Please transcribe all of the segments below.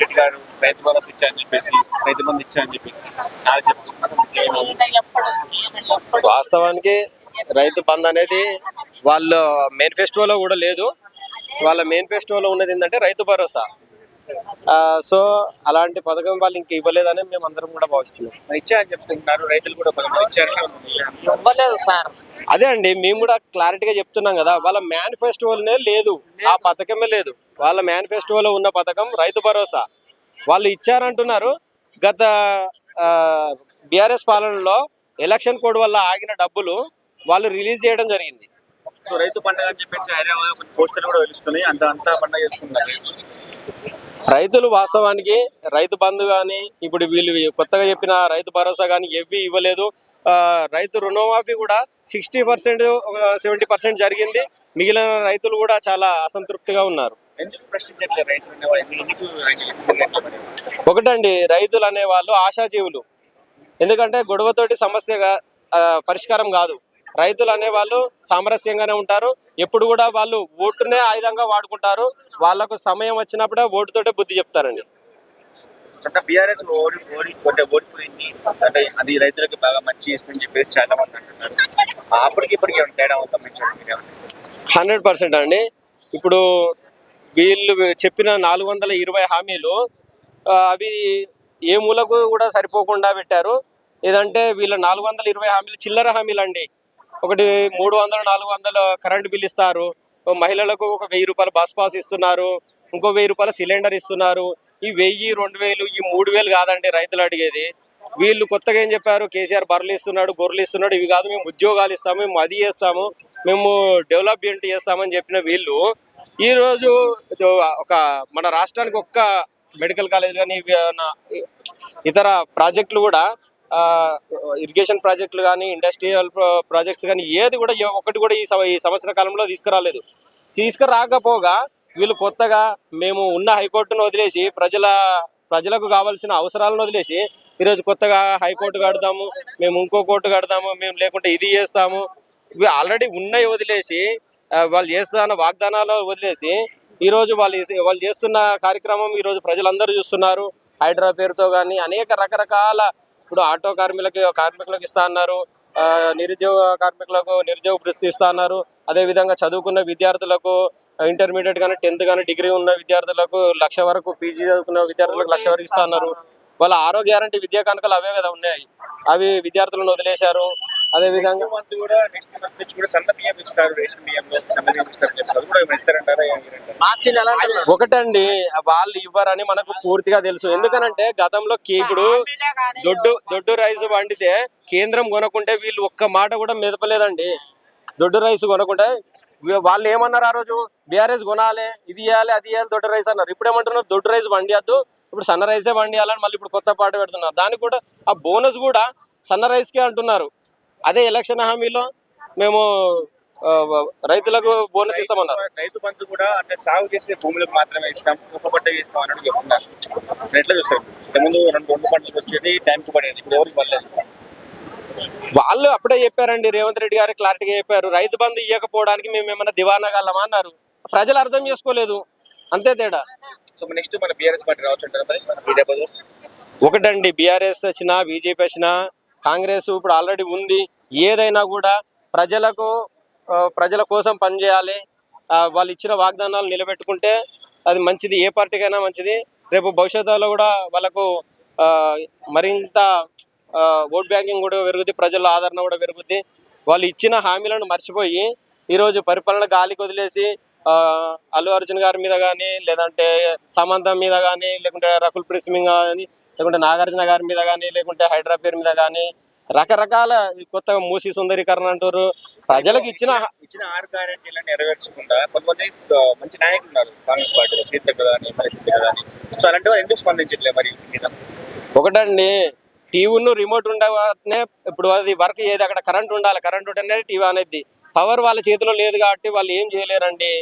రెడ్డి గారు రైతు భరోసా ఇచ్చారని చెప్పేసి రైతు బంధు ఇచ్చారని చెప్పేసి చాలా చెప్తున్నారు వాస్తవానికి రైతు బంద్ అనేది వాళ్ళ మేనిఫెస్టోలో కూడా లేదు. వాళ్ళ మేనిఫెస్టోలో ఉన్నది ఏంటంటే రైతు భరోసా. సో అలాంటి పథకం వాళ్ళు ఇంక ఇవ్వలేదని మేము అందరం కూడా భావిస్తున్నాం. ఇచ్చారని చెప్తున్నారు రైతులు కూడా ఇచ్చారని ఇవ్వలేదు సార్. అదే అండి మేము కూడా క్లారిటీగా చెప్తున్నాం కదా వాళ్ళ మేనిఫెస్టోలోనే లేదు ఆ పథకమే లేదు. వాళ్ళ మేనిఫెస్టోలో ఉన్న పథకం రైతు భరోసా. వాళ్ళు ఇచ్చారంటున్నారు గత బీఆర్ఎస్ పాలనలో ఎలక్షన్ కోడ్ వల్ల ఆగిన డబ్బులు వాళ్ళు రిలీజ్ చేయడం జరిగింది. రైతు పండుగ అని చెప్పేసి హైదరాబాద్ కొన్ని పోస్టర్లు కూడా వెలుస్తున్నాయి అంత అంతా పండుగ చేస్తున్నారు రైతులు వాస్తవానికి రైతు బంధు కానీ ఇప్పుడు వీళ్ళు కొత్తగా చెప్పిన రైతు భరోసా కానీ ఏవి ఇవ్వలేదు. రైతు రుణమాఫీ కూడా సిక్స్టీ పర్సెంట్ సెవెంటీ పర్సెంట్ జరిగింది. మిగిలిన రైతులు కూడా చాలా అసంతృప్తిగా ఉన్నారు? ఒకటండి రైతులు అనేవాళ్ళు ఆశాజీవులు. ఎందుకంటే గొడవతోటి సమస్యగా పరిష్కారం కాదు. రైతులు అనేవాళ్ళు సామరస్యంగానే ఉంటారు. ఎప్పుడు కూడా వాళ్ళు ఓటునే ఆయుధంగా వాడుకుంటారు. వాళ్ళకు సమయం వచ్చినప్పుడే ఓటుతోటే బుద్ధి చెప్తారండి అంటే బీఆర్ఎస్ ఓడి ఓడి అంటే ఓడిపోయింది. అంటే అది రైతులకు బాగా మంచి చేస్తుందని చెప్పేసి చాలా మంది అంటున్నారు. అప్పటికి ఇప్పటికి తేడా ఉందా మంచి హండ్రెడ్ పర్సెంట్ అండి. ఇప్పుడు వీళ్ళు చెప్పిన నాలుగు వందల ఇరవై హామీలు అవి ఏ మూలకు కూడా సరిపోకుండా పెట్టారు. ఏదంటే వీళ్ళ నాలుగు వందల ఇరవై హామీలు చిల్లర హామీలు అండి ఒకటి మూడు వందలు నాలుగు వందలు కరెంటు బిల్ ఇస్తారు. మహిళలకు ఒక వెయ్యి రూపాయలు బస్ పాస్ ఇస్తున్నారు. ఇంకో వెయ్యి రూపాయల సిలిండర్ ఇస్తున్నారు. ఈ వెయ్యి రెండు వేలు ఈ మూడు వేలు కాదండి రైతులు అడిగేది. వీళ్ళు కొత్తగా ఏం చెప్పారు? కేసీఆర్ బర్రెలు ఇస్తున్నాడు గొర్రెలు ఇస్తున్నాడు. ఇవి కాదు మేము ఉద్యోగాలు ఇస్తాము మేము అది చేస్తాము మేము డెవలప్మెంట్ చేస్తామని చెప్పిన వీళ్ళు. ఈ రోజు ఒక మన రాష్ట్రానికి ఒక్క మెడికల్ కాలేజ్ కానీ ఇతర ప్రాజెక్టులు కూడా ఇరిగేషన్ ప్రాజెక్టులు కానీ ఇండస్ట్రియల్ ప్రాజెక్ట్స్ కానీ ఏది కూడా ఒకటి కూడా ఈ ఈ సంవత్సర కాలంలో తీసుకురాలేదు. తీసుకురాకపోగా వీళ్ళు కొత్తగా మేము ఉన్న హైకోర్టును వదిలేసి ప్రజల ప్రజలకు కావాల్సిన అవసరాలను వదిలేసి ఈరోజు కొత్తగా హైకోర్టు కడతాము మేము ఇంకో కోర్టు కడతాము మేము లేకుంటే ఇది చేస్తాము. ఇవి ఆల్రెడీ ఉన్నాయి వదిలేసి వాళ్ళు చేస్తున్న వాగ్దానాలు వదిలేసి ఈరోజు వాళ్ళు వాళ్ళు చేస్తున్న కార్యక్రమం ఈరోజు ప్రజలందరూ చూస్తున్నారు. హైడ్రా పేరుతో కానీ అనేక రకరకాల ఇప్పుడు ఆటో కార్మికులకి కార్మికులకు ఇస్తా అన్నారు. ఆ, నిరుద్యోగ కార్మికులకు నిరుద్యోగ వృత్తి ఇస్తా అన్నారు. అదే విధంగా చదువుకున్న విద్యార్థులకు ఇంటర్మీడియట్ కానీ టెన్త్ కానీ డిగ్రీ ఉన్న విద్యార్థులకు లక్ష వరకు పీజీ చదువుకున్న విద్యార్థులకు లక్ష వరకు ఇస్తా అన్నారు. వాళ్ళ ఆరోగ్య గ్యారంటీ విద్యా కానుకలు అవే కదా ఉన్నాయి. అవి విద్యార్థులను వదిలేశారు. అదే విధంగా మంత్ కూడా నెక్స్ట్ మంత్ నుంచి కూడా సన్న బియ్యం ఇస్తారు రేషన్ బియ్యంలో సన్న బియ్యం ఇస్తారు చెప్తారు కూడా ఇస్తారంటారా? మార్చి నెల. ఒకటండి వాళ్ళు ఇవ్వరని మనకు పూర్తిగా తెలుసు. ఎందుకనంటే గతంలో కే- ఇప్పుడు దొడ్డు దొడ్డు రైస్ వండితే కేంద్రం కొనకుంటే వీళ్ళు ఒక్క మాట కూడా మెదపలేదండి. దొడ్డు రైస్ కొనకుంటే వాళ్ళు ఏమన్నారు ఆ రోజు? బీఆర్ఎస్ కొనాలి ఇది ఇవ్వాలి అది ఇవ్వాలి దొడ్డు రైస్ అన్నారు. ఇప్పుడు ఏమంటున్నారు? దొడ్డు రైస్ వండియద్దు ఇప్పుడు సన్న రైసే వండియాలని మళ్ళీ ఇప్పుడు కొత్త పాట పెడుతున్నారు. దానికి కూడా ఆ బోనస్ కూడా సన్న రైస్కే అంటున్నారు. అదే ఎలక్షన్ హామీలో మేము రైతులకు బోనస్ ఇస్తామన్నారు. రైతు బంధు కూడా అంటే సాగు చేసే భూములకు మాత్రమే ఇస్తాం. ఒక పంట ఇస్తాం అన్నట్టు చెప్తున్నారు. ఎట్లా చూస్తారు ఇంతకుముందు రెండు రెండు పంటలకు వచ్చేది టైంకి పడేది. ఇప్పుడు ఎవరికి పడలేదు? వాళ్ళు అప్పుడే చెప్పారండి రేవంత్ రెడ్డి గారు క్లారిటీగా చెప్పారు రైతు బంధు ఇవ్వకపోవడానికి మేము ఏమైనా దివానా గలమా అన్నారు. ప్రజలు అర్థం చేసుకోలేదు. అంతే తేడా. సో నెక్స్ట్ మన బీఆర్ఎస్ పార్టీ రావచ్చు ఒకటండి బీఆర్ఎస్ వచ్చినా బీజేపీ వచ్చినా కాంగ్రెస్ ఇప్పుడు ఆల్రెడీ ఉంది. ఏదైనా కూడా ప్రజలకు ప్రజల కోసం పనిచేయాలి. వాళ్ళు ఇచ్చిన వాగ్దానాలు నిలబెట్టుకుంటే అది మంచిది. ఏ పార్టీకైనా మంచిది. రేపు భవిష్యత్తులో కూడా వాళ్ళకు మరింత ఓట్ బ్యాంకింగ్ కూడా పెరుగుద్ది. ప్రజల ఆదరణ కూడా పెరుగుద్ది. వాళ్ళు ఇచ్చిన హామీలను మర్చిపోయి ఈరోజు పరిపాలన గాలికి వదిలేసి అల్లు అర్జున్ గారి మీద కానీ లేదంటే సమంత మీద కానీ లేకుంటే రకుల్ ప్రిస్మింగ్ కానీ లేకుంటే నాగార్జున గారి మీద కానీ లేకుంటే హైడ్రా పేరు మీద కానీ రకరకాల కొత్తగా మూసి సుందరీకరణ అంటారు. ప్రజలకు ఇచ్చిన ఇచ్చిన ఆరు గ్యారెంటీలను నెరవేర్చకుండా కొంతమంది మంచి నాయకులు ఉన్నారు. కాంగ్రెస్ పార్టీలో సీత కానీ మనిషి కానీ. సో అలాంటి వాళ్ళు ఎందుకు స్పందించట్లేదు మరి ఒకటండి టీవీను రిమోట్ ఉండగానే ఇప్పుడు అది వర్క్ ఏది అక్కడ కరెంట్ ఉండాలి. కరెంట్ ఉంటేనే టీవీ అనేది పవర్ వాళ్ళ చేతిలో లేదు కాబట్టి వాళ్ళు ఏం చేయలేరండి.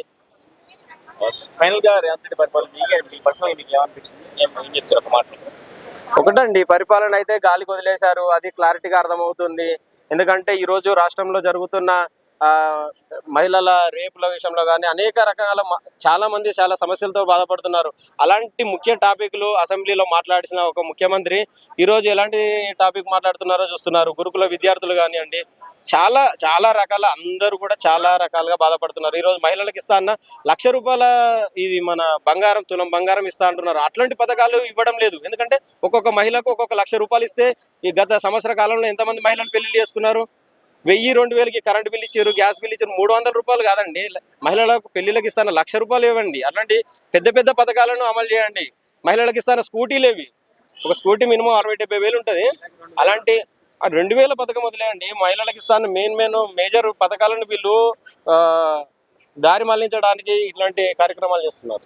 ఫైనల్గా రేవంత్ రెడ్డి పరిపాలన పర్సనల్ మీకు ఏమనిపించింది? ఏం చెప్తారు ఒక మాట ఒకటండి పరిపాలన అయితే గాలికి వదిలేశారు. అది క్లారిటీగా అర్థమవుతుంది. ఎందుకంటే ఈ రోజు రాష్ట్రంలో జరుగుతున్న మహిళల రేపుల విషయంలో కానీ అనేక రకాల చాలా మంది చాలా సమస్యలతో బాధపడుతున్నారు. అలాంటి ముఖ్య టాపిక్లు అసెంబ్లీలో మాట్లాడిసిన ఒక ముఖ్యమంత్రి ఈరోజు ఎలాంటి టాపిక్ మాట్లాడుతున్నారో చూస్తున్నారు. గురుకుల విద్యార్థులు కానివ్వండి చాలా చాలా రకాల అందరూ కూడా చాలా రకాలుగా బాధపడుతున్నారు. ఈరోజు మహిళలకు ఇస్తా అన్న లక్ష రూపాయల ఇది మన బంగారం తులం బంగారం ఇస్తా అంటున్నారు. అట్లాంటి పథకాలు ఇవ్వడం లేదు. ఎందుకంటే ఒక్కొక్క మహిళకు ఒక్కొక్క లక్ష రూపాయలు ఇస్తే ఈ గత సంవత్సర కాలంలో ఎంతమంది మహిళలు పెళ్ళి చేసుకున్నారు? వెయ్యి రెండు వేలకి కరెంట్ బిల్ ఇచ్చారు గ్యాస్ బిల్ ఇచ్చారు మూడు వందల రూపాయలు కాదండి. మహిళలకు పెళ్ళిళ్ళకి ఇస్తాను లక్ష రూపాయలు ఇవ్వండి. అట్లాంటి పెద్ద పెద్ద పథకాలను అమలు చేయండి. మహిళలకు ఇస్తాను స్కూటీలు ఇవి ఒక స్కూటీ మినిమం అరవై డెబ్బై వేలు ఉంటుంది. అలాంటి రెండు వేల పథకం వదిలేయండి. మహిళలకు ఇస్తాను మెయిన్ మెయిన్ మేజర్ పథకాలను వీళ్ళు ఆ, దారి మళ్ళించడానికి ఇట్లాంటి కార్యక్రమాలు చేస్తున్నారు.